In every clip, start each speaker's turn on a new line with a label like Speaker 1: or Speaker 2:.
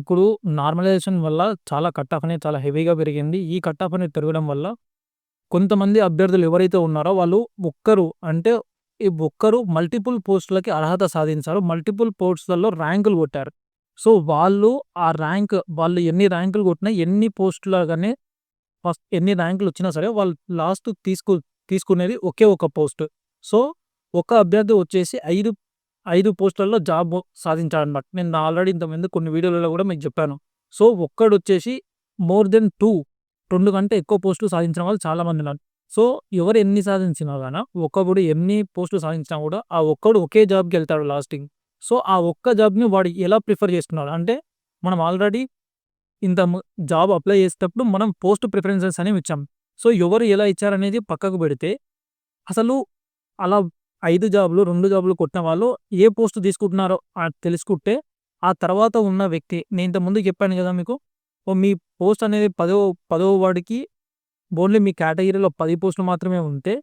Speaker 1: ఇప్పుడు నార్మలైజేషన్ వల్ల చాలా కట్ ఆఫ్ అనేది చాలా హెవీగా పెరిగింది. ఈ కట్ ఆఫ్ అనేది పెరగడం వల్ల కొంతమంది అభ్యర్థులు ఎవరైతే ఉన్నారో వాళ్ళు ఒక్కరు అంటే ఈ ఒక్కరు మల్టిపుల్ పోస్టులకి అర్హత సాధించారు. మల్టిపుల్ పోస్టులలో ర్యాంకులు కొట్టారు. సో, వాళ్ళు ఆ ర్యాంక్ వాళ్ళు ఎన్ని ర్యాంకులు కొట్టినా ఎన్ని పోస్టులగానే ఫస్ట్ ఎన్ని ర్యాంకులు వచ్చినా సరే వాళ్ళు లాస్ట్ తీసుకు తీసుకునేది ఒకే ఒక పోస్ట్. సో, ఒక అభ్యర్థి వచ్చేసి ఐదు ఐదు పోస్టులలో జాబ్ సాధించాడనమాట. నేను ఆల్రెడీ ఇంతకుముందు కొన్ని వీడియోలలో కూడా మీకు చెప్పాను. సో, ఒక్కడు వచ్చేసి మోర్ దెన్ 2 2 కంటే ఎక్కువ పోస్టులు సాధించిన వాళ్ళు చాలామంది ఉన్నారు. సో, ఎవరు ఎన్ని సాధించినా కానీ ఒక్కొక్కడు ఎన్ని పోస్టులు సాధించినా కూడా ఆ ఒక్కడు ఒకే జాబ్కి వెళ్తాడు లాస్టింగ్ సో, ఆ ఒక్క జాబ్‌ని వాడు ఎలా ప్రిఫర్ చేస్తున్నాడు అంటే మనం ఆల్రెడీ ఇంత జాబ్ అప్లై చేసేటప్పుడు మనం పోస్ట్ ప్రిఫరెన్సెస్ అనేవి ఇచ్చాం. సో, ఎవరు ఎలా ఇచ్చారనేది పక్కకు పెడితే అసలు అలా ఐదు జాబులు రెండు జాబులు కొట్టిన వాళ్ళు ఏ పోస్ట్ తీసుకుంటున్నారో తెలుసుకుంటే ఆ తర్వాత ఉన్న వ్యక్తి నేను ఇంతకుముందు చెప్పాను కదా మీకు. ఓ మీ పోస్ట్ అనేది పదో పదవ వాడికి ఓన్లీ మీ కేటగిరీలో పది పోస్టులు మాత్రమే ఉంటే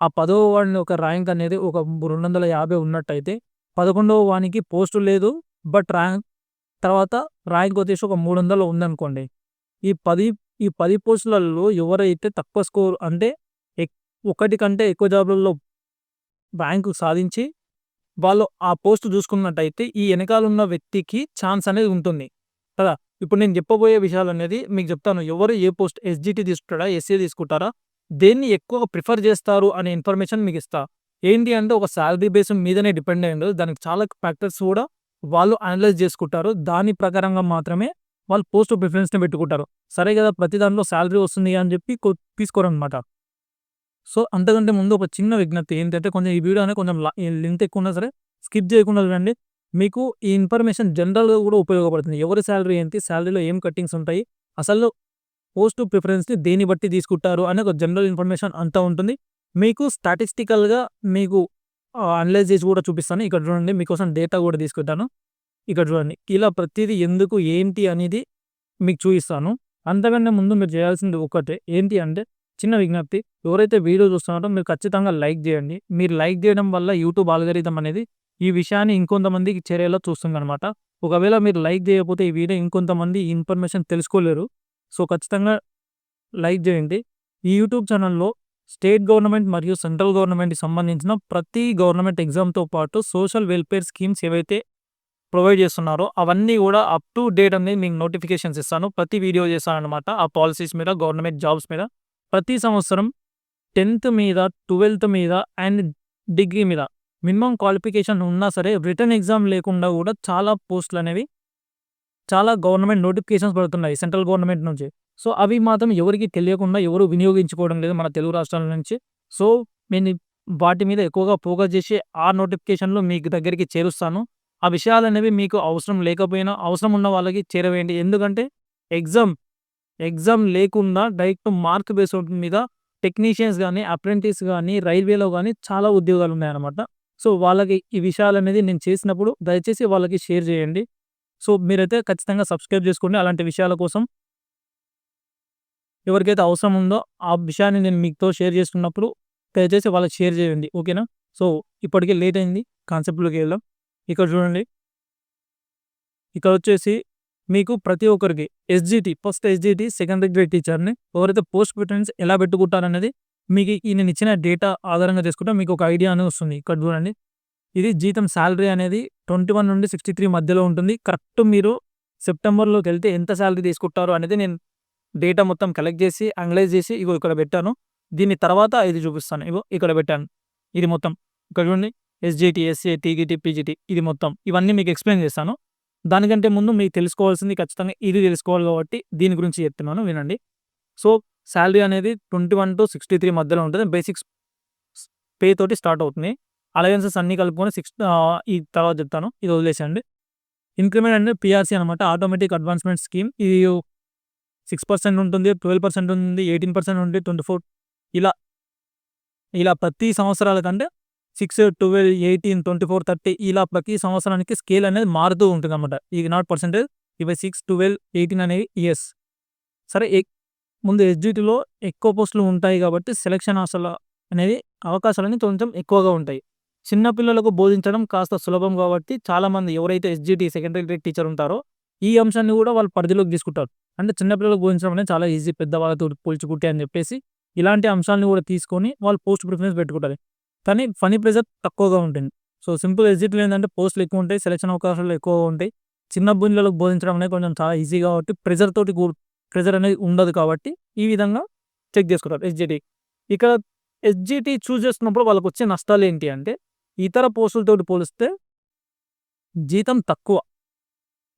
Speaker 1: ఆ పదవ వాడిని ఒక ర్యాంక్ అనేది ఒక 250 ఉన్నట్టయితే 11వ వానికి పోస్టు లేదు. బట్ ర్యాంక్ తర్వాత ర్యాంక్ వచ్చేసి ఒక 300 ఉందనుకోండి. ఈ పది ఈ పది పోస్టులలో ఎవరైతే తక్కువ స్కోర్ అంటే ఎక్ ఒకటి కంటే ఎక్కువ జాబ్‌లలో ర్యాంకు సాధించి వాళ్ళు ఆ పోస్ట్ చూసుకున్నట్టయితే ఈ వెనకాలన్న వ్యక్తికి ఛాన్స్ అనేది ఉంటుంది. కదా! ఇప్పుడు నేను చెప్పబోయే విషయాలనేది మీకు చెప్తాను. ఎవరు ఏ పోస్ట్ ఎస్‌జిటి తీసుకుంటారా? ఎస్సీ తీసుకుంటారా? దేన్ని ఎక్కువ ప్రిఫర్ చేస్తారు అనే ఇన్ఫర్మేషన్ మీకిస్తా. ఏంటి అంటే ఒక శాలరీ బేస్ మీదనే డిపెండ్ అయ్యి ఉండదు. దానికి చాలా ఫ్యాక్టర్స్ కూడా వాళ్ళు అనలైజ్ చేసుకుంటారు. దాని ప్రకారంగా మాత్రమే వాళ్ళు పోస్ట్ ప్రిఫరెన్స్‌ని పెట్టుకుంటారు. సరే కదా! ప్రతి దాంట్లో శాలరీ వస్తుంది అని చెప్పి తీసుకోరనమాట. సో, అంతకంటే ముందు ఒక చిన్న విజ్ఞప్తి ఏంటంటే కొంచెం ఈ వీడియో అనేది కొంచెం ల లెంత్ ఎక్కువ ఉన్నా సరే స్కిప్ చేయకుండా చూడండి. మీకు ఈ ఇన్ఫర్మేషన్ జనరల్‌గా కూడా ఉపయోగపడుతుంది. ఎవరి శాలరీ ఏంటి? శాలరీలో ఏం కట్టింగ్స్ ఉంటాయి? అసలు పోస్ట్ ప్రిఫరెన్స్‌ని దేన్ని బట్టి తీసుకుంటారు అనే ఒక జనరల్ ఇన్ఫర్మేషన్ అంతా ఉంటుంది. మీకు స్టాటిస్టికల్‌గా మీకు అనలైజ్ చేసి కూడా చూపిస్తాను. ఇక్కడ చూడండి మీకోసం డేటా కూడా తీసుకుంటాను. ఇక్కడ చూడండి. ఇలా ప్రతిదీ ఎందుకు, ఏంటి అనేది మీకు చూపిస్తాను అంతకంటే ముందు మీరు చేయాల్సింది ఒకటే ఏంటి అంటే చిన్న విజ్ఞప్తి. ఎవరైతే వీడియో చూస్తున్నారో మీరు ఖచ్చితంగా లైక్ చేయండి. మీరు లైక్ చేయడం వల్ల యూట్యూబ్ అల్గారిథం అనేది ఈ విషయాన్ని ఇంకొంతమందికి చేరేలా చూస్తుందనమాట. ఒకవేళ మీరు లైక్ చేయకపోతే ఈ వీడియో ఇంకొంతమంది ఈ ఇన్ఫర్మేషన్ తెలుసుకోలేరు. సో, ఖచ్చితంగా లైక్ చేయండి. ఈ యూట్యూబ్ ఛానల్లో స్టేట్ గవర్నమెంట్ మరియు సెంట్రల్ గవర్నమెంట్‌కి సంబంధించిన ప్రతి గవర్నమెంట్ ఎగ్జామ్‌తో పాటు సోషల్ వెల్‌ఫేర్ స్కీమ్స్ ఏవైతే ప్రొవైడ్ చేస్తున్నారో అవన్నీ కూడా అప్ టు డేట్ అనేది మీకు నోటిఫికేషన్స్ ఇస్తాను. ప్రతి వీడియో చేస్తాను అనమాట ఆ పాలసీస్ మీద, గవర్నమెంట్ జాబ్స్ మీద. ప్రతి సంవత్సరం 10థ్ మీద, 12థ్ మీద అండ్ డిగ్రీ మీద మినిమమ్ క్వాలిఫికేషన్ ఉన్నా సరే రిటర్న్ ఎగ్జామ్ లేకుండా కూడా చాలా పోస్టులనేవి చాలా గవర్నమెంట్ నోటిఫికేషన్స్ పడుతున్నాయి సెంట్రల్ గవర్నమెంట్ నుంచి. సో, అవి మాత్రం ఎవరికీ తెలియకుండా ఎవరు వినియోగించుకోవడం లేదు మన తెలుగు రాష్ట్రాల నుంచి. సో, నేను వాటి మీద ఎక్కువగా ఫోకస్ చేసి ఆ నోటిఫికేషన్‌లు మీకు దగ్గరికి చేరుస్తాను. ఆ విషయాలు అనేవి మీకు అవసరం లేకపోయినా అవసరం ఉన్న వాళ్ళకి చేరవేయండి. ఎందుకంటే ఎగ్జామ్, ఎగ్జామ్ లేకుండా డైరెక్ట్ మార్క్ బేస్డ్ మీద టెక్నీషియన్స్ కానీ అప్రెంటిస్ కానీ రైల్వేలో కానీ చాలా ఉద్యోగాలు ఉన్నాయన్నమాట. సో, వాళ్ళకి ఈ విషయాలు అనేది నేను చేసినప్పుడు దయచేసి వాళ్ళకి షేర్ చేయండి. సో, మీరైతే ఖచ్చితంగా సబ్స్క్రైబ్ చేసుకోండి అలాంటి విషయాల కోసం. ఎవరికైతే అవసరం ఉందో ఆ విషయాన్ని నేను మీతో షేర్ చేసుకున్నప్పుడు దయచేసి వాళ్ళకి షేర్ చేయండి. ఓకేనా? సో, ఇప్పటికే లేట్ అయింది. కాన్సెప్ట్‌లోకి వెళ్దాం. ఇక్కడ చూడండి. ఇక్కడ వచ్చేసి మీకు ప్రతి ఒక్కరికి SGT first SGT second grade టీచర్‌ని ఎవరైతే పోస్ట్ ప్రిఫరెన్స్ ఎలా పెట్టుకుంటారనేది మీకు ఈ నేను ఇచ్చిన డేటా ఆధారంగా చేసుకుంటే మీకు ఒక ఐడియా అనేది వస్తుంది. ఇక్కడ చూడండి. ఇది జీతం శాలరీ అనేది 21 నుండి 63 మధ్యలో ఉంటుంది. కరెక్ట్ మీరు సెప్టెంబర్‌లోకి వెళ్తే ఎంత శాలరీ తీసుకుంటారో అనేది నేను డేటా మొత్తం కలెక్ట్ చేసి, అనలైజ్ చేసి ఇగో ఇక్కడ పెట్టాను. దీని తర్వాత ఇది చూపిస్తాను. ఇగో ఇక్కడ పెట్టాను. ఇది మొత్తం. ఇక్కడ చూడండి. ఎస్‌జిటి, ఎస్‌ఏ, టీజీటీ, పీజీటీ ఇది మొత్తం. ఇవన్నీ మీకు ఎక్స్‌ప్లెయిన్ చేస్తాను. దానికంటే ముందు మీకు తెలుసుకోవాల్సింది ఖచ్చితంగా ఇది తెలుసుకోవాలి కాబట్టి దీని గురించి చెప్తున్నాను వినండి. సో, శాలరీ అనేది 21-63 మధ్యలో ఉంటుంది. బేసిక్స్ పే తోటి స్టార్ట్ అవుతుంది. అలయన్సెస్ అన్నీ కలుపుకొని సిక్స్ ఈ తర్వాత చెప్తాను. ఇది వదిలేసేయండి. ఇంక్రిమెంట్ అంటే పిఆర్సీ అనమాట. Automatic advancement scheme. ఇది సిక్స్ పర్సెంట్ ఉంటుంది. 12% ఉంది. 18% ఉంది. 24 ఇలా ఇలా ప్రతి సంవత్సరాల కంటే 6, 12, 18, 24, 30 ఇలా ప్రతి సంవత్సరానికి స్కేల్ అనేది మారుతూ ఉంటుంది అనమాట ఈ నాట్ పర్సెంటేజ్. ఇవి 6, 12, 18 అనేవి ఇయర్స్. సరే ముందు ఎస్‌జిటిలో ఎక్కువ పోస్టులు ఉంటాయి కాబట్టి సెలక్షన్ అసల అనేది అవకాశాలన్నీ కొంచెం ఎక్కువగా ఉంటాయి. చిన్నపిల్లలకు బోధించడం కాస్త సులభం కాబట్టి చాలామంది ఎవరైతే ఎస్‌జిటి సెకండరీ గ్రేడ్ టీచర్ ఉంటారో ఈ అంశాన్ని కూడా వాళ్ళు పరిధిలోకి తీసుకుంటారు అంటే చిన్నపిల్లలకు బోధించడం అనేది చాలా ఈజీ పెద్దవాళ్ళతో పోల్చుకుంటే అని చెప్పేసి ఇలాంటి అంశాలను కూడా తీసుకొని వాళ్ళు పోస్ట్ ప్రిఫరెన్స్ పెట్టుకుంటారు కానీ ఫనీ ప్రెజర్ తక్కువగా ఉంటుంది. సో సింపుల్ ఎగ్జిట్లు ఏంటంటే పోస్టులు ఎక్కువ ఉంటాయి సెలక్షన్ అవకాశాలు ఎక్కువగా ఉంటాయి. చిన్న బుంజలకు బోధించడం అనేది కొంచెం చాలా ఈజీ కాబట్టి ప్రెజర్ తోటి ప్రెజర్ అనేది ఉండదు కాబట్టి ఈ విధంగా చెక్ చేసుకుంటారు ఎస్జిటి. ఇక్కడ ఎస్జిటి చూస్ చేసుకున్నప్పుడు వాళ్ళకి వచ్చే నష్టాలు ఏంటి అంటే ఇతర పోస్టులతోటి పోలిస్తే జీతం తక్కువ.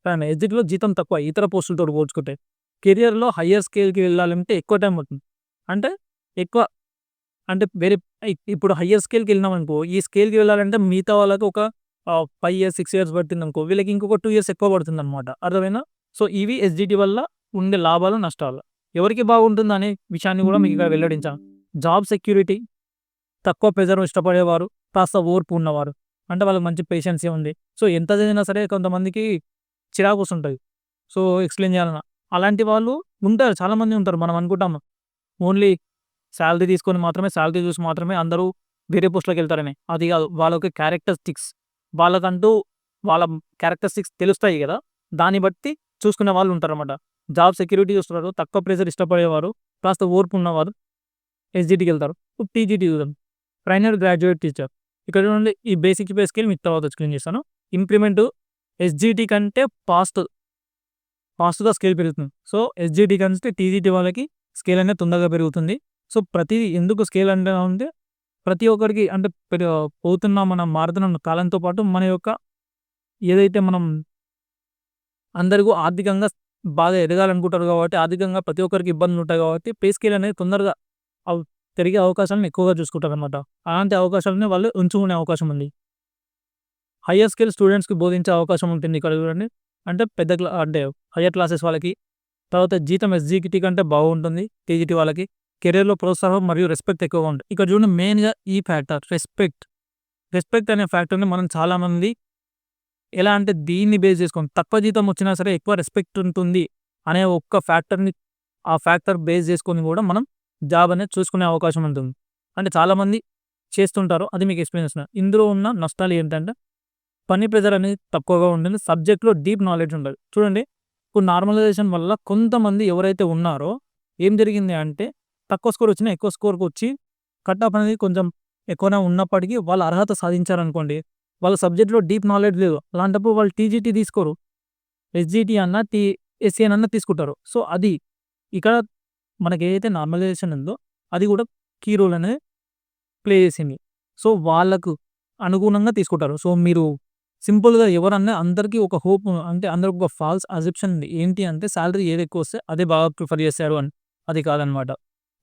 Speaker 1: కానీ ఎస్జిటిలో జీతం తక్కువ ఇతర పోస్టులతో పోల్చుకుంటే. కెరియర్లో హయ్యర్ స్కేల్కి వెళ్ళాలంటే ఎక్కువ టైం అవుతుంది అంటే ఎక్కువ అంటే వేరే ఇప్పుడు హయ్యర్ స్కేల్కి వెళ్ళినాం అనుకో ఈ స్కేల్కి వెళ్ళాలంటే మిగతా వాళ్ళకి ఒక ఫైవ్ ఇయర్స్ సిక్స్ ఇయర్స్ పడుతుంది అనుకో వీళ్ళకి ఇంకొక టూ ఇయర్స్ ఎక్కువ పడుతుంది అనమాట అర్థమైనా సో ఇవి ఎస్జిటి వల్ల ఉండే లాభాలు నష్టాలు. ఎవరికి బాగుంటుంది అనే విషయాన్ని కూడా మీకు ఇక్కడ వెల్లడించాను జాబ్ సెక్యూరిటీ తక్కువ ప్రెజర్ ఇష్టపడేవారు కాస్త ఓర్పు ఉన్నవారు. అంటే వాళ్ళకి మంచి పేషెన్సీ ఉంది. సో ఎంత చదివినా సరే కొంతమందికి చిరాకు వస్తుంటుంది. సో ఎక్స్ప్లెయిన్ చేయాలన్నా. అలాంటి వాళ్ళు ఉంటారు చాలామంది ఉంటారు. మనం అనుకుంటాము ఓన్లీ శాలరీ తీసుకొని మాత్రమే శాలరీ చూసి మాత్రమే అందరూ వేరే పోస్ట్లోకి వెళ్తారని. అది కాదు వాళ్ళకి క్యారెక్టరిస్టిక్స్ వాళ్ళకంటూ వాళ్ళ క్యారెక్టరిస్టిక్స్ తెలుస్తాయి కదా దాన్ని బట్టి చూసుకునే వాళ్ళు ఉంటారన్నమాట. జాబ్ సెక్యూరిటీ చూస్తున్నారు తక్కువ ప్రెషర్ ఇష్టపడేవారు కాస్త ఓర్పు ఉన్నవారు ఎస్జిటికి వెళ్తారు. టీజీటీ చూద్దాం. ట్రైనర్ గ్రాడ్యుయేట్ టీచర్ ఇక్కడ నుండి ఈ బేసిక్ పే స్కేల్ మీకు తర్వాత ఎక్స్ప్లెయిన్ చేస్తాను. ఇంప్లిమెంట్ ఎస్జిటి కంటే ఫాస్ట్ ఫాస్ట్గా స్కేల్ పెరుగుతుంది. సో ఎస్జిటి కంటే టీజీటీ వాళ్ళకి స్కేల్ అనేది తొందరగా పెరుగుతుంది. సో ప్రతి ఎందుకు స్కేల్ అంటే అంటే ప్రతి ఒక్కరికి అంటే పోతున్న మనం మారుతున్న కాలంతో పాటు మన యొక్క ఏదైతే మనం అందరికీ ఆర్థికంగా బాగా ఎదగాలనుకుంటారు కాబట్టి ఆర్థికంగా ప్రతి ఒక్కరికి ఇబ్బందులు ఉంటాయి కాబట్టి పే స్కేల్ అనేది తొందరగా పెరిగే అవకాశాలను ఎక్కువగా చూసుకుంటారు అనమాట అలాంటి అవకాశాలని వాళ్ళు ఉంచుకునే అవకాశం ఉంది. హయ్యర్ స్కేల్ స్టూడెంట్స్కి బోధించే అవకాశం ఉంటుంది ఇక్కడ చూడండి. అంటే పెద్ద అంటే హయ్యర్ క్లాసెస్ వాళ్ళకి తర్వాత జీతం ఎస్జీటీ కంటే బాగుంటుంది టీజీటీ వాళ్ళకి. కెరీర్లో ప్రోత్సాహం మరియు రెస్పెక్ట్ ఎక్కువగా ఉంటుంది ఇక్కడ చూడండి మెయిన్గా ఈ ఫ్యాక్టర్ రెస్పెక్ట్. రెస్పెక్ట్ అనే ఫ్యాక్టర్ని మనం చాలామంది ఎలా అంటే దీన్ని బేస్ చేసుకొని తక్కువ జీతం వచ్చినా సరే ఎక్కువ రెస్పెక్ట్ ఉంటుంది అనే ఒక్క ఫ్యాక్టర్ని ఆ ఫ్యాక్టర్ బేస్ చేసుకొని కూడా మనం జాబ్ అనేది చూసుకునే అవకాశం ఉంటుంది. అంటే చాలామంది చేస్తుంటారు అది మీకు ఎక్స్ప్లెయిన్ ఉన్నాయి ఇందులో ఉన్న నష్టాలు ఏంటంటే పని ప్రెజర్ అనేది తక్కువగా ఉంటుంది సబ్జెక్ట్లో డీప్ నాలెడ్జ్ ఉండదు చూడండి ఇప్పుడు నార్మలైజేషన్ వల్ల కొంతమంది ఎవరైతే ఉన్నారో ఏం జరిగింది అంటే తక్కువ స్కోర్ వచ్చినా ఎక్కువ స్కోర్కి వచ్చి కట్ ఆఫ్ అనేది కొంచెం ఎక్కువనే ఉన్నప్పటికీ వాళ్ళు అర్హత సాధించారనుకోండి. వాళ్ళ సబ్జెక్ట్లో డీప్ నాలెడ్జ్ లేదు. అలాంటప్పుడు వాళ్ళు టీజీటీ తీసుకోరు. ఎస్జిటి అన్న టీ ఎస్సీఎన్ అన్న తీసుకుంటారు. సో అది ఇక్కడ మనకి ఏదైతే నార్మలైజేషన్ ఉందో అది కూడా కీ రోల్ అనేది ప్లే చేసింది. సో వాళ్ళకు అనుగుణంగా తీసుకుంటారు. సో మీరు సింపుల్గా ఎవరన్నా అందరికీ ఒక హోప్ అంటే అందరికి ఒక ఫాల్స్ అజెప్షన్ ఉంది. ఏంటి అంటే శాలరీ ఏది ఎక్కువ వస్తే అదే బాగా ప్రిఫర్ చేశారు అని. అది కాదనమాట.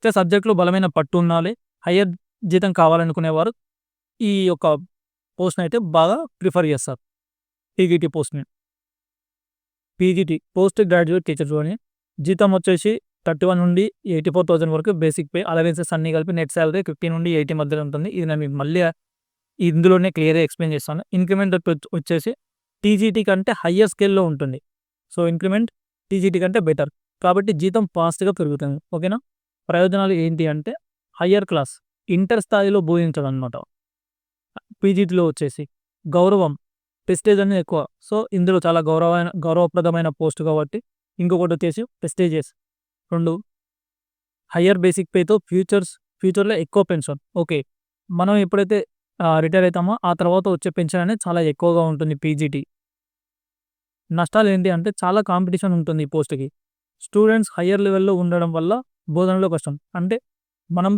Speaker 1: అయితే సబ్జెక్టులో బలమైన పట్టు ఉండాలి. హయ్యర్ జీతం కావాలనుకునేవారు ఈ యొక్క పోస్ట్ని అయితే బాగా ప్రిఫర్ చేస్తారు. పీజీటీ పోస్ట్ని. పీజీటీ పోస్ట్ గ్రాడ్యుయేట్ టీచర్ అని జీతం వచ్చేసి థర్టీ వన్ నుండి ఎయిటీ ఫోర్ థౌసండ్ వరకు బేసిక్ పే అలవెన్సెస్ అన్ని కలిపి నెట్ శాలరీ ఫిఫ్టీ నుండి ఎయిటీ మధ్యలో ఉంటుంది. ఇది నేను మీకు మళ్ళీ ఇందులోనే క్లియర్గా ఎక్స్ప్లెయిన్ చేస్తాను. ఇంక్రిమెంట్ వచ్చేసి టీజీటీ కంటే హయ్యర్ స్కేల్లో ఉంటుంది. సో ఇంక్రిమెంట్ టీజీటీ కంటే బెటర్. కాబట్టి జీతం ఫాస్ట్గా పెరుగుతుంది. ఓకేనా? ప్రయోజనాలు ఏంటి అంటే హయ్యర్ క్లాస్ ఇంటర్ స్థాయిలో బోధించడం అనమాట పీజీటీలో వచ్చేసి గౌరవం ప్రెస్టేజ్ అనేది ఎక్కువ. సో ఇందులో చాలా గౌరవమైన గౌరవప్రదమైన పోస్ట్ కాబట్టి ఇంకొకటి వచ్చేసి ప్రెస్టేజెస్. రెండు హయ్యర్ బేసిక్ పేతో ఫ్యూచర్స్ ఫ్యూచర్లో ఎక్కువ పెన్షన్. ఓకే మనం ఎప్పుడైతే రిటైర్ అవుతామో ఆ తర్వాత వచ్చే పెన్షన్ అనేది చాలా ఎక్కువగా ఉంటుంది పీజీటీ. నష్టాలు ఏంటి అంటే చాలా కాంపిటీషన్ ఉంటుంది ఈ పోస్ట్కి. స్టూడెంట్స్ హయ్యర్ లెవెల్లో ఉండడం వల్ల బోధనలో కష్టం. అంటే మనం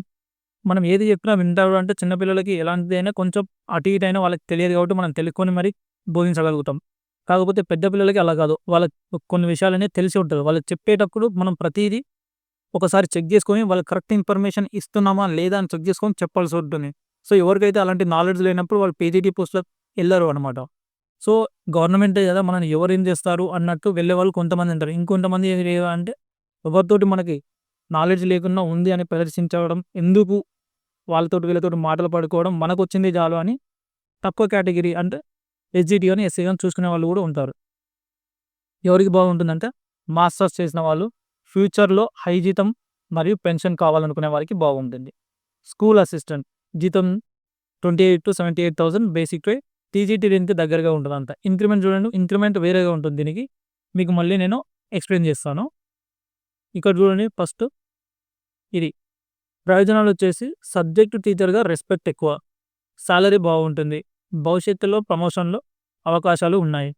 Speaker 1: మనం ఏది చెప్పినా వింటారు అంటే చిన్నపిల్లలకి ఎలాంటిదైనా కొంచెం అటు ఇటు అయినా వాళ్ళకి తెలియదు కాబట్టి మనం తెలుసుకొని మరి బోధించగలుగుతాం. కాకపోతే పెద్ద పిల్లలకి అలా కాదు. వాళ్ళకి కొన్ని విషయాలనే తెలిసి ఉంటుంది వాళ్ళకి చెప్పేటప్పుడు మనం ప్రతిదీ ఒకసారి చెక్ చేసుకొని వాళ్ళకి కరెక్ట్ ఇన్ఫర్మేషన్ ఇస్తున్నామా లేదా అని చెక్ చేసుకొని చెప్పాల్సి ఉంటుంది. సో ఎవరికైతే అలాంటి నాలెడ్జ్ లేనప్పుడు వాళ్ళు పీజీటీ పోస్ట్లో వెళ్ళరు అనమాట సో గవర్నమెంటే కదా మనం ఎవరు ఏం చేస్తారు అన్నట్టు వెళ్ళే వాళ్ళు కొంతమంది ఉంటారు. ఇంకొంతమంది అంటే ఎవరితోటి మనకి నాలెడ్జ్ లేకుండా ఉంది అని ప్రదర్శించడం ఎందుకు వాళ్ళతోటి వీళ్ళతోటి మాటలు పడుకోవడం మనకు వచ్చింది చాలు అని తక్కువ కేటగిరీ అంటే ఎస్జిటి అని ఎస్సీ కానీ చూసుకునే వాళ్ళు కూడా ఉంటారు. ఎవరికి బాగుంటుందంటే మాస్టర్స్ చేసిన వాళ్ళు ఫ్యూచర్లో హై జీతం మరియు పెన్షన్ కావాలనుకునే వారికి బాగుంటుంది. స్కూల్ అసిస్టెంట్ జీతం twenty eight to seventy eight thousand basic pay TGT దీనికి దగ్గరగా ఉంటుంది అంత ఇంక్రిమెంట్ చూడండి ఇంక్రిమెంట్ వేరేగా ఉంటుంది దీనికి. మీకు మళ్ళీ నేను ఎక్స్ప్లెయిన్ చేస్తాను. ఇక్కడ చూడండి ఫస్ట్ ఇది. ప్రయోజనాలు వచ్చేసి సబ్జెక్టు టీచర్గా రెస్పెక్ట్ ఎక్కువ. శాలరీ బాగుంటుంది. భవిష్యత్తులో ప్రమోషన్లో అవకాశాలు ఉన్నాయి.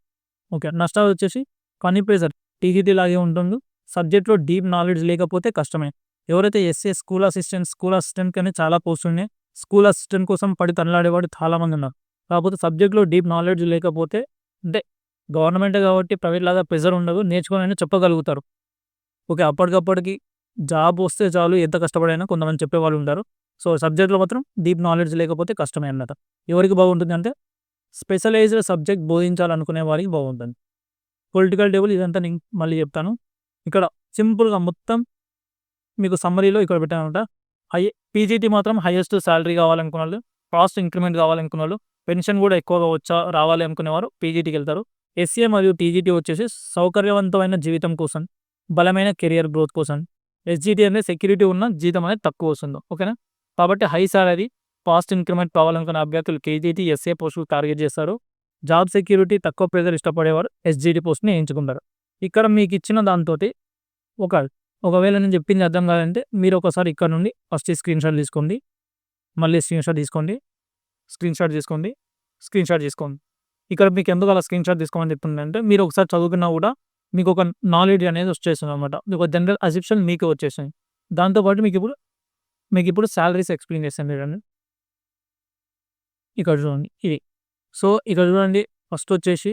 Speaker 1: ఓకే నష్టాలు వచ్చేసి పని ప్రెజర్. టీజీటీ లాగే ఉంటుంది. సబ్జెక్ట్లో డీప్ నాలెడ్జ్ లేకపోతే కష్టమే. ఎవరైతే SA school assistant school assistant కానీ చాలా పోస్ట్ ఉన్నాయి స్కూల్ అసిస్టెంట్ కోసం పడి తనలాడేవాడు చాలామంది ఉన్నారు. కాకపోతే సబ్జెక్ట్లో డీప్ నాలెడ్జ్ లేకపోతే అంటే గవర్నమెంట్ కాబట్టి ప్రైవేట్ లాగా ప్రెజర్ ఉండదు. నేర్చుకోవాలని చెప్పగలుగుతారు. ఓకే అప్పటికప్పటికి జాబ్ వస్తే చాలు ఎంత కష్టపడైనా కొంతమంది చెప్పేవాళ్ళు ఉంటారు. సో సబ్జెక్ట్లో మాత్రం డీప్ నాలెడ్జ్ లేకపోతే కష్టమే అన్నమాట. ఎవరికి బాగుంటుంది అంటే స్పెషలైజ్డ్ సబ్జెక్ట్ బోధించాలనుకునే వారికి బాగుంటుంది. పొలిటికల్ టేబుల్ ఇదంతా నేను మళ్ళీ చెప్తాను. ఇక్కడ సింపుల్గా మొత్తం మీకు సమ్మరీలో ఇక్కడ పెట్టానమాట. హై పీజీటీ మాత్రం హైయెస్ట్ శాలరీ కావాలనుకున్న వాళ్ళు కాస్ట్ ఇంక్రిమెంట్ కావాలనుకున్న వాళ్ళు పెన్షన్ కూడా ఎక్కువగా వచ్చా రావాలి అనుకునేవారు పీజీటీకి వెళ్తారు. ఎస్సీఏ మరియు టీజీటీ వచ్చేసి సౌకర్యవంతమైన జీవితం కోసం బలమైన కెరియర్ గ్రోత్ కోసం. ఎస్జీటీ అనేది సెక్యూరిటీ ఉన్న జీతం అనేది తక్కువ వస్తుంది. ఓకేనా? కాబట్టి హై సాలరీ ఫాస్ట్ ఇంక్రిమెంట్ కావాలనుకున్న అభ్యర్థులు కేజీటీ ఎస్ఏ పోస్టులు టార్గెట్ చేస్తారు. జాబ్ సెక్యూరిటీ తక్కువ ప్రెజర్ ఇష్టపడేవారు ఎస్జీటీ పోస్ట్ని ఎంచుకుంటారు. ఇక్కడ మీకు ఇచ్చిన దాంతో ఒక ఒకవేళ నేను చెప్పింది అర్థం కాదంటే మీరు ఒకసారి ఇక్కడ నుండి ఫస్ట్ స్క్రీన్ షాట్ తీసుకోండి. మళ్ళీ స్క్రీన్ షాట్ తీసుకోండి. స్క్రీన్ షాట్ తీసుకోండి. స్క్రీన్ షాట్ తీసుకోండి. ఇక్కడ మీకు ఎందుకు అలా స్క్రీన్ షాట్ తీసుకోమని చెప్తుందంటే మీరు ఒకసారి చదువుకున్నా కూడా మీకు ఒక నాలెడ్జ్ అనేది వచ్చేస్తుంది అనమాట ఒక జనరల్ అసిప్షన్ మీకు వచ్చేసింది. దాంతోపాటు మీకు ఇప్పుడు మీకు ఇప్పుడు శాలరీస్ ఎక్స్ప్లెయిన్ చేస్తాను చూడండి. ఇక్కడ చూడండి ఇది. సో ఇక్కడ చూడండి ఫస్ట్ వచ్చేసి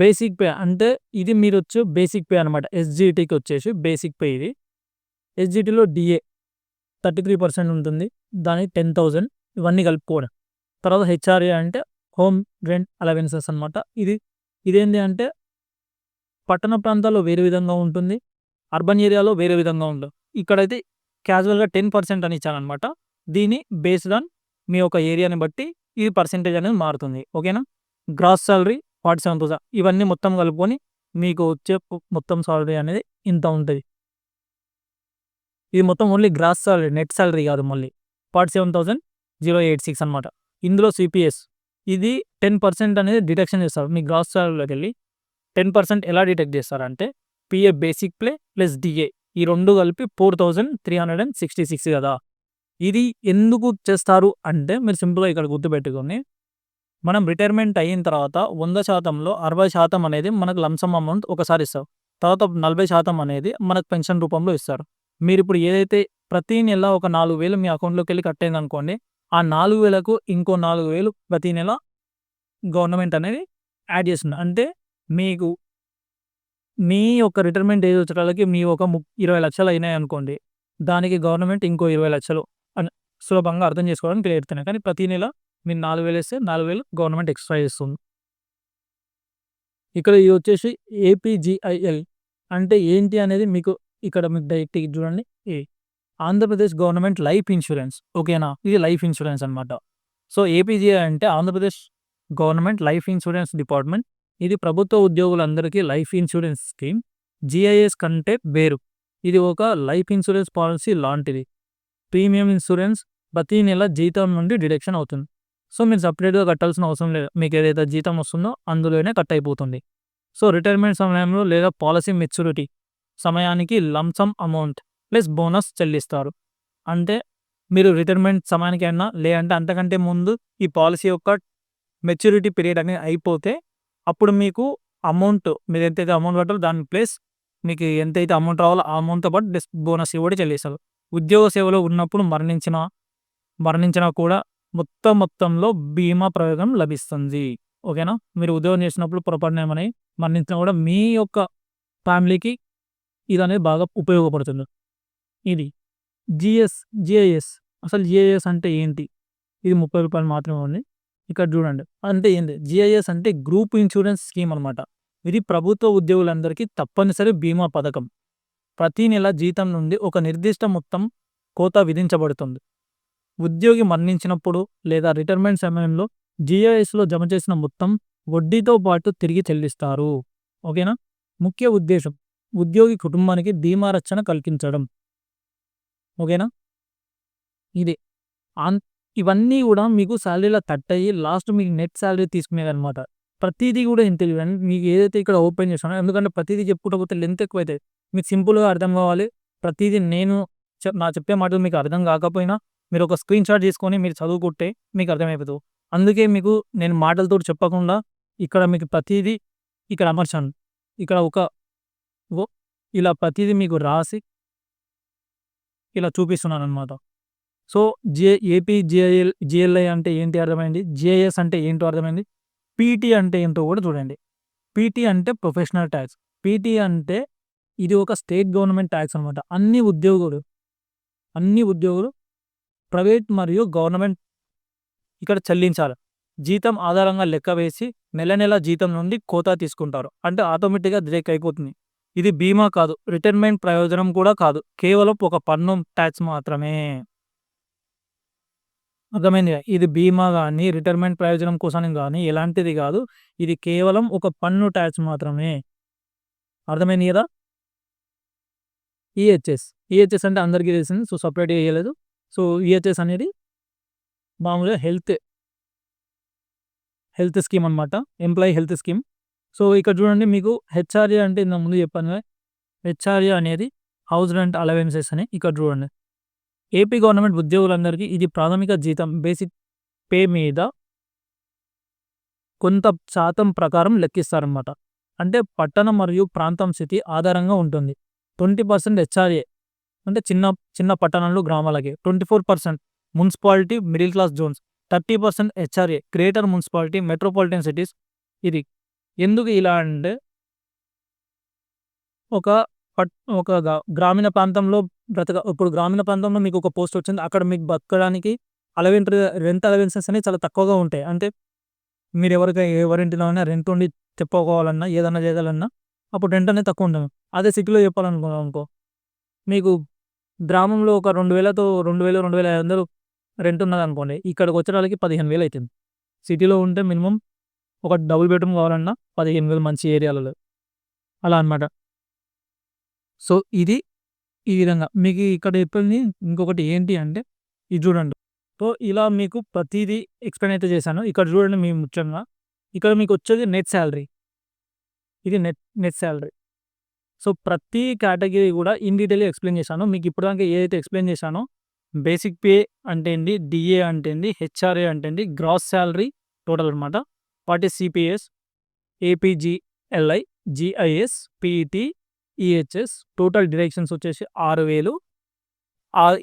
Speaker 1: బేసిక్ పే అంటే ఇది మీరు వచ్చి బేసిక్ పే అనమాట ఎస్జిటికి వచ్చేసి బేసిక్ పే ఇది. ఎస్జిటిలో డిఏ థర్టీ త్రీ పర్సెంట్ ఉంటుంది. దానికి టెన్ థౌజండ్ ఇవన్నీ కలుపుకోవడం. తర్వాత హెచ్ఆర్ఏ అంటే హోమ్ రెంట్ అలవెన్సెస్ అనమాట. ఇది ఇదేంటి అంటే పట్టణ ప్రాంతాల్లో వేరే విధంగా ఉంటుంది అర్బన్ ఏరియాలో వేరే విధంగా ఉంటుంది ఇక్కడైతే క్యాజువల్గా టెన్ పర్సెంట్ అని ఇచ్చానమాట దీని బేస్డ్ ఆన్ మీ యొక్క ఏరియాని బట్టి ఈ పర్సెంటేజ్ అనేది మారుతుంది ఓకేనా? Gross salary forty seven thousand ఇవన్నీ మొత్తం కలుపుకొని మీకు వచ్చే మొత్తం సాలరీ అనేది ఇంత ఉంటుంది. ఇది మొత్తం only gross salary net salary కాదు మళ్ళీ. Forty seven thousand zero eight six అనమాట ఇందులో సిపిఎస్ ఇది టెన్ పర్సెంట్ అనేది డిడక్షన్ చేస్తారు మీ గ్రాస్ సాలరీలోకి వెళ్ళి. టెన్ పర్సెంట్ ఎలా డిటెక్ట్ చేస్తారంటే PA basic play plus DA ఈ రెండు కలిపి four thousand three hundred and sixty six కదా. ఇది ఎందుకు చేస్తారు అంటే మీరు సింపుల్గా ఇక్కడ గుర్తుపెట్టుకొని మనం రిటైర్మెంట్ అయిన తర్వాత వంద శాతంలో అరవై శాతం అనేది మనకు లంసమ్ అమౌంట్ ఒకసారి ఇస్తారు. తర్వాత నలభై శాతం అనేది మనకు పెన్షన్ రూపంలో ఇస్తారు. మీరు ఇప్పుడు ఏదైతే ప్రతి నెల ఒక నాలుగు వేలు మీ అకౌంట్లోకి వెళ్ళి కట్టేది అనుకోండి ఆ నాలుగు వేలకు ఇంకో నాలుగు వేలు ప్రతి నెల గవర్నమెంట్ అనేది యాడ్ చేస్తుంది. అంటే మీకు మీ యొక్క రిటైర్మెంట్ ఏజ్ వచ్చేటాలకి మీ ఒక ము ఇరవై లక్షలు అయినాయి అనుకోండి. దానికి గవర్నమెంట్ ఇంకో ఇరవై లక్షలు అని సులభంగా అర్థం చేసుకోవడానికి క్లియర్ కానీ ప్రతి నెల మీరు నాలుగు వేలు వేస్తే నాలుగు వేలు గవర్నమెంట్ ఎక్స్ట్రా చేస్తుంది. ఇక్కడ ఇది వచ్చేసి ఏపీజీఐఎల్ అంటే ఏంటి అనేది మీకు ఇక్కడ మీకు డైరెక్ట్ చూడండి. ఏ ఆంధ్రప్రదేశ్ గవర్నమెంట్ లైఫ్ ఇన్సూరెన్స్ ఓకేనా ఇది లైఫ్ ఇన్సూరెన్స్ అనమాట సో ఏపీజీఐ అంటే Andhra Pradesh government life insurance department ఇది ప్రభుత్వ ఉద్యోగులందరికీ లైఫ్ ఇన్సూరెన్స్ స్కీమ్. జిఐఎస్ కంటే వేరు. ఇది ఒక లైఫ్ ఇన్సూరెన్స్ పాలసీ లాంటిది. ప్రీమియం ఇన్సూరెన్స్ ప్రతి నెల జీతం నుండి డిడక్షన్ అవుతుంది. సో మీరు సపరేట్గా కట్టాల్సిన అవసరం లేదు. మీకు ఏదైతే జీతం వస్తుందో అందులోనే కట్ అయిపోతుంది. సో రిటైర్మెంట్ సమయంలో లేదా పాలసీ మెచ్యూరిటీ సమయానికి lump sum amount plus bonus చెల్లిస్తారు. అంటే మీరు రిటైర్మెంట్ సమయానికి అయినా లేదంటే అంతకంటే ముందు ఈ పాలసీ యొక్క మెచ్యూరిటీ పీరియడ్ అనేది అయిపోతే అప్పుడు మీకు అమౌంట్ మీరు ఎంతైతే అమౌంట్ కట్టాలో దాని ప్లేస్ మీకు ఎంతైతే అమౌంట్ రావాలో ఆ అమౌంట్తో పాటు డెస్ బోనస్ ఇవ్వడం చెల్లిస్తారు. ఉద్యోగ సేవలో ఉన్నప్పుడు మరణించిన మరణించినా కూడా మొత్తం మొత్తంలో బీమా ప్రయోగం లభిస్తుంది. ఓకేనా? మీరు ఉద్యోగం చేసినప్పుడు పొరపాటున ఏమని మరణించినా కూడా మీ యొక్క ఫ్యామిలీకి ఇది అనేది బాగా ఉపయోగపడుతుంది. ఇది జిఎస్ జిఐఎస్. అసలు జిఐఎస్ అంటే ఏంటి? ఇది ముప్పై రూపాయలు మాత్రమే ఉంది. ఇక్కడ చూడండి. అంటే ఏంది? జిఐఎస్ అంటే గ్రూప్ ఇన్సూరెన్స్ స్కీమ్ అనమాట ఇది ప్రభుత్వ ఉద్యోగులందరికీ తప్పనిసరి బీమా పథకం. ప్రతి నెల జీతం నుండి ఒక నిర్దిష్ట మొత్తం కోత విధించబడుతుంది. ఉద్యోగి మరణించినప్పుడు లేదా రిటైర్మెంట్ సమయంలో జిఐఎస్లో జమ చేసిన మొత్తం వడ్డీతో పాటు తిరిగి చెల్లిస్తారు. ఓకేనా? ముఖ్య ఉద్దేశం ఉద్యోగి కుటుంబానికి బీమా రక్షణ కల్పించడం. ఓకేనా? ఇది. ఆన్ ఇవన్నీ కూడా మీకు శాలరీలో కట్ అయ్యి లాస్ట్ మీకు నెట్ శాలరీ తీసుకునేది అనమాట ప్రతిదీ కూడా ఇంతే మీకు ఏదైతే ఇక్కడ ఓపెన్ చేసానో ఎందుకంటే ప్రతిదీ చెప్పుకుంటూ పోతే లెంత్ ఎక్కువైతే మీకు సింపుల్గా అర్థం కావాలి. ప్రతిదీ నేను నా చెప్పే మాటలు మీకు అర్థం కాకపోయినా మీరు ఒక స్క్రీన్ షాట్ తీసుకొని మీరు చదువుకుంటే మీకు అర్థమైపోతుంది. అందుకే మీకు నేను మాటలతో చెప్పకుండా ఇక్కడ మీకు ప్రతిదీ ఇక్కడ అమర్చాను. ఇక్కడ ఒక ఇలా ప్రతిదీ మీకు రాసి ఇలా చూపిస్తున్నాను అనమాట so J AP JL GLI అంటే ఏంటి అర్థమైంది? జేఎస్ అంటే ఏంటో అర్థమైంది? పీటీ అంటే ఏంటో కూడా చూడండి. పీటీ అంటే ప్రొఫెషనల్ ట్యాక్స్. పీటీ అంటే ఇది ఒక స్టేట్ గవర్నమెంట్ ట్యాక్స్ అనమాట అన్ని ఉద్యోగులు అన్ని ఉద్యోగులు ప్రైవేట్ మరియు గవర్నమెంట్ ఇక్కడ చెల్లించాలి. జీతం ఆధారంగా లెక్క వేసి నెల నెల జీతం నుండి కోతా తీసుకుంటారు. అంటే ఆటోమేటిక్గా బ్రేక్ అయిపోతుంది. ఇది బీమా కాదు. రిటైర్మెంట్ ప్రయోజనం కూడా కాదు. కేవలం ఒక పన్ను ట్యాక్స్ మాత్రమే. అర్థమైంది ఇది బీమా కానీ రిటైర్మెంట్ ప్రయోజనం కోసం కానీ ఎలాంటిది కాదు. ఇది కేవలం ఒక పన్ను ట్యాక్స్ మాత్రమే. అర్థమైంది కదా? ఈహెచ్ఎస్. ఈహెచ్ఎస్ అంటే అందరికీ తెలిసింది. సో సపరేట్ చేయలేదు సో ఈహెచ్ఎస్ అనేది మామూలుగా హెల్త్ హెల్త్ స్కీమ్ అనమాట ఎంప్లాయీ హెల్త్ స్కీమ్. సో ఇక్కడ చూడండి మీకు హెచ్ఆర్ఏ అంటే ఇంత ముందు చెప్పాను హెచ్ఆర్ఏ అనేది హౌస్ రెంట్ అలవెన్సెస్ అని ఇక్కడ చూడండి. ఏపీ గవర్నమెంట్ ఉద్యోగులందరికీ ఇది ప్రాథమిక జీతం బేసిక్ పే మీద కొంత శాతం ప్రకారం లెక్కిస్తారనమాట అంటే పట్టణం మరియు ప్రాంతం స్థితి ఆధారంగా ఉంటుంది. ట్వంటీ పర్సెంట్ హెచ్ఆర్ఏ అంటే చిన్న చిన్న పట్టణాలు గ్రామాలకి. Twenty four percent municipality middle class zones. Thirty percent HRA greater municipality metropolitan cities ఇది. ఎందుకు ఇలా అంటే ఒక పట్ ఒక గ్రామీణ ప్రాంతంలో బ్రతక ఇప్పుడు గ్రామీణ ప్రాంతంలో మీకు ఒక పోస్ట్ వచ్చింది. అక్కడ మీకు బతకడానికి అలవెంట్ రెంట్ అలవెన్సెస్ అనేవి చాలా తక్కువగా ఉంటాయి. అంటే మీరు ఎవరికి ఎవరింటిలో అయినా రెంట్ ఉండి చెప్పుకోవాలన్నా ఏదన్నా చేయాలన్నా అప్పుడు రెంట్ అనేది తక్కువ ఉంటుంది అదే సిటీలో చెప్పాలనుకున్నాం అనుకో. మీకు గ్రామంలో ఒక రెండు వేలతో రెండు వేలు రెండు వేల ఐదు వందలు రెంట్ ఉన్నది అనుకోండి. ఇక్కడికి వచ్చేటానికి పదిహేను వేలు అవుతుంది సిటీలో ఉంటే మినిమం ఒక డబుల్ బెడ్రూమ్ కావాలన్నా పదిహేను వేలు మంచి ఏరియాలలో. అలా అనమాట సో ఇది ఈ విధంగా. మీకు ఇక్కడ చెప్పింది ఇంకొకటి ఏంటి అంటే ఇది చూడండి. సో ఇలా మీకు ప్రతిదీ ఎక్స్ప్లెయిన్ అయితే చేశాను. ఇక్కడ చూడండి మీ ముఖ్యంగా. ఇక్కడ మీకు వచ్చేది నెట్ శాలరీ ఇది నెట్ నెట్ శాలరీ సో ప్రతి కేటగిరీ కూడా ఇన్ డీటెయిల్ ఎక్స్ప్లెయిన్ చేశాను. మీకు ఇప్పటిదాకా ఏదైతే ఎక్స్ప్లెయిన్ చేశానో బేసిక్ పే అంటే ఏంటి డిఏ అంటే ఏంటి హెచ్ఆర్ఏ అంటే ఏంటి గ్రాస్ శాలరీ టోటల్ అనమాట వాటి CPS? APGLI GIS PET EHS total deductions వచ్చేసి ఆరు వేలు.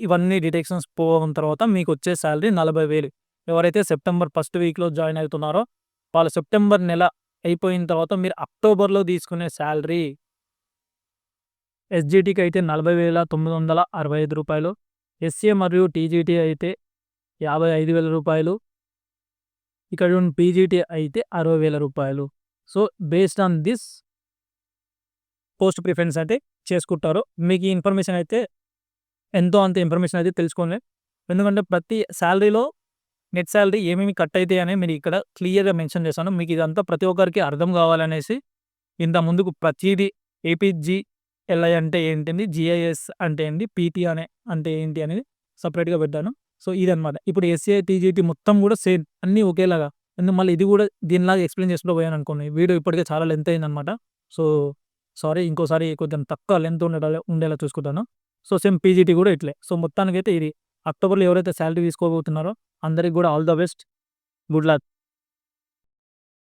Speaker 1: ఇవన్నీ డిడక్షన్స్ పోవడం తర్వాత మీకు వచ్చే శాలరీ నలభై వేలు. ఎవరైతే సెప్టెంబర్ ఫస్ట్ వీక్లో జాయిన్ అవుతున్నారో వాళ్ళు సెప్టెంబర్ నెల అయిపోయిన తర్వాత మీరు అక్టోబర్లో తీసుకునే శాలరీ ఎస్జిటికి అయితే నలభై వేల తొమ్మిది వందల అరవై ఐదు రూపాయలు. ఎస్ఏ మరియు టీజీటీ అయితే యాభై ఐదు వేల రూపాయలు. ఇక్కడ పీజీటీ అయితే అరవై వేల రూపాయలు. So based on this post preference అయితే చేసుకుంటారు. మీకు ఈ ఇన్ఫర్మేషన్ అయితే ఎంతో అంత ఇన్ఫర్మేషన్ అయితే తెలుసుకోండి. ఎందుకంటే ప్రతి శాలరీలో నెట్ శాలరీ ఏమేమి కట్ అవుతాయి అని మీరు ఇక్కడ క్లియర్గా మెన్షన్ చేశాను. మీకు ఇదంతా ప్రతి ఒక్కరికి అర్థం కావాలనేసి ఇంత ముందుకు ప్రతిదీ ఏపీజీ ఎల్ఐ అంటే ఏంటి జిఐఎస్ అంటే ఏంటి పీటీ అనే అంటే ఏంటి అనేది సపరేట్గా పెట్టాను సో ఇదనమాట ఇప్పుడు ఎస్సీఐ టీజీటీ మొత్తం కూడా సేమ్ అన్నీ ఒకేలాగా. ఎందుకు మళ్ళీ ఇది కూడా దీనిలాగా ఎక్స్ప్లెయిన్ చేసుకుంటూ పోయాను అనుకోండి. వీడియో ఇప్పటికే చాలా లెంత్ అయిందనమాట సో సారీ ఇంకోసారి కొంచెం తక్కువ లెంత్ ఉండేలా ఉండేలా చూసుకుంటాను. సో సేమ్ పీజీటీ కూడా ఇట్లే. సో మొత్తానికైతే ఇది. అక్టోబర్లో ఎవరైతే శాలరీ తీసుకోబోతున్నారో అందరికి కూడా all the best. Good luck.